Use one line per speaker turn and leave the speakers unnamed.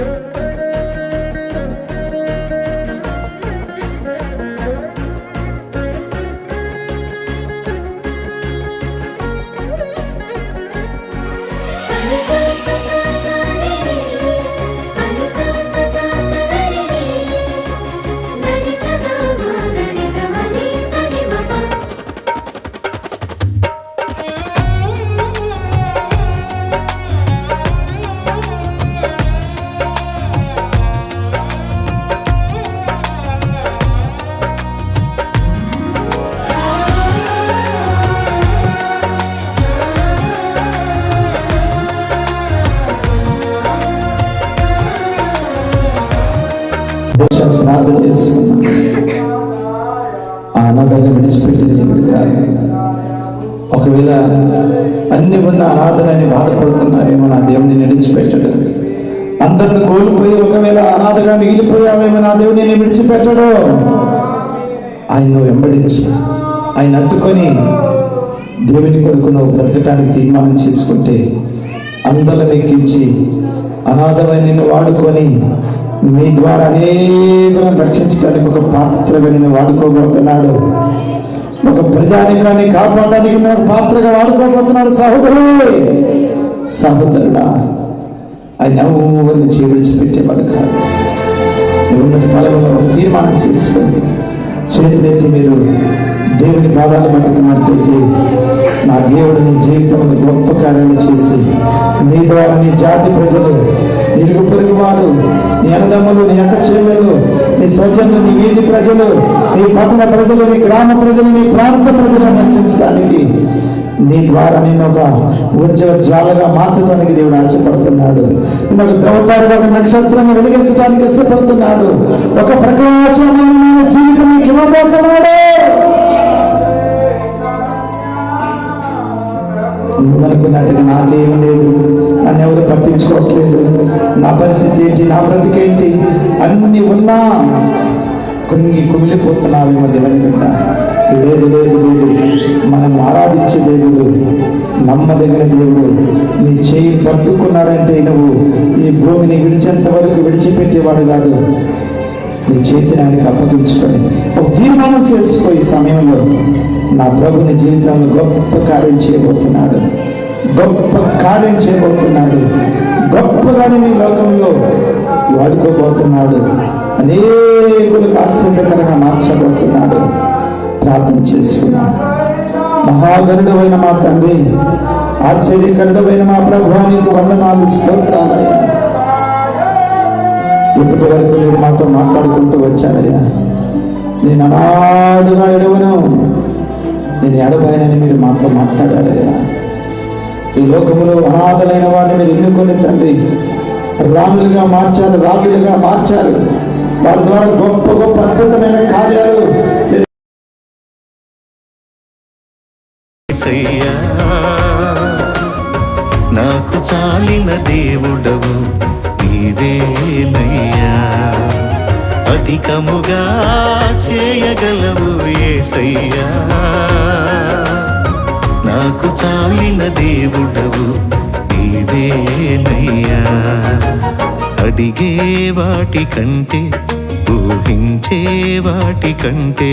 girl. దేశం ప్రార్థన చేస్తున్నాం. ఆ అనాథాన్ని కాదు ఒకవేళ అన్ని ఉన్న అనాథలని బాధపడుతున్నారేమో నా దేవుని విడిచిపెట్టడు. అందరిని కోల్పోయి ఒకవేళ అనాథగా మిగిలిపోయావేమో నా దేవుని నేను విడిచిపెట్టడు. ఆయన వెంబడించి. ఆయన అత్తుకొని దేవుని కొరకు నువ్వు బ్రతకటానికి తీర్మానం చేసుకుంటే అందరం ఎక్కించి అనాథమైన వాడుకొని మీ ద్వారా అనేకులను రక్షించడానికి ఒక పాత్రగా నేను వాడుకోబోతున్నాడు. ఒక ప్రజానికాన్ని కాపాడడానికి నేను పాత్రగా వాడుకోబోతున్నాడు సహోదరుడు. సహోదరుడా ఆయన ఎవరిని చేవిడిచిపెట్టేవాడు కాదు ఉన్న స్థలంలో ఒక తీర్మానం చేసుకోండి. చేతులైతే మీరు దేవుని పాదాలు పట్టుకున్నట్లయితే నా దేవుడు నీ జీవితంలో గొప్ప కార్యాలు చేసి నీ ద్వారా నీ జాతి ప్రజలు నిరుగు పొరుగు వారు నీ అన్నదమ్ములు నీ అక్క చెల్లెళ్ళు నీ స్వజనులు నీ వీధి ప్రజలు నీ పట్టణ ప్రజలు నీ గ్రామ ప్రజలు నీ ప్రాంత ప్రజలను రక్షించడానికి నీ ద్వారా నేను ఒక ఉజ్జవ జ్వాలగా మార్చడానికి దేవుడు ఆశపడుతున్నాడు. నేను ఒక ద్రవతారుగా ఒక నక్షత్రాన్ని వెలిగించడానికి ఇష్టపడుతున్నాడు. ఒక ప్రకాశమైన జీవితం నీకు ఇవ్వబోతున్నాడు. నువ్వు అనుకున్నట్టుగా నాకేం లేదు. నన్ను ఎవరు పట్టించుకోవట్లేదు. నా పరిస్థితి ఏంటి? నా బ్రతికేంటి అన్ని ఉన్నా కొన్ని కుమిలిపోతున్నావేమో దేవుని లేదు లేదు లేదు. మనం ఆరాధించే దేవుడు నమ్మదగిన దేవుడు నీ చేయి పట్టుకున్నాడంటే నువ్వు ఈ భూమిని విడిచేంత వరకు విడిచిపెట్టేవాడు కాదు. నీ చేతిని ఆయనకు అప్పగించుకొని ఒక తీర్మానం చేసుకో ఈ సమయంలో నా ప్రభుని జీవితంలో గొప్ప కార్యం చేయబోతున్నాడు. గొప్ప కార్యం చేయబోతున్నాడు. గొప్పగానే మీ లోకంలో వాడుకోబోతున్నాడు. అనేకులకు ఆశ్చర్యకరంగా మార్చబోతున్నాడు. ప్రార్థన చేసుకున్నాడు మహాగరుడమైన మా తండ్రి ఆశ్చర్యకరుడమైన మా ప్రభువానికి వందనాలు స్తోత్రాలయ్యా. ఇప్పటి వరకు మీరు మాతో మాట్లాడుకుంటూ వచ్చారయ్యా. నేను అనాథగా ఎడవను నేను ఎడబాయనని మీరు మాతో మాట్లాడారయ్యా. ఈ లోకంలో అనాథలైన వారిని మీరు ఎన్నుకొని తండ్రి రాములుగా మార్చారు రాజులుగా మార్చారు వారి ద్వారా గొప్ప గొప్ప అద్భుతమైన కార్యాలు
నాకు చాలిన దేవుడవు నీవేనయ్యా. అధికముగా చేయగలవు ఏసయ్యా. నాకు చాలిన దేవుడవు నీవేనయ్యా అడిగే వాటి కంటే ఊహించే వాటి కంటే.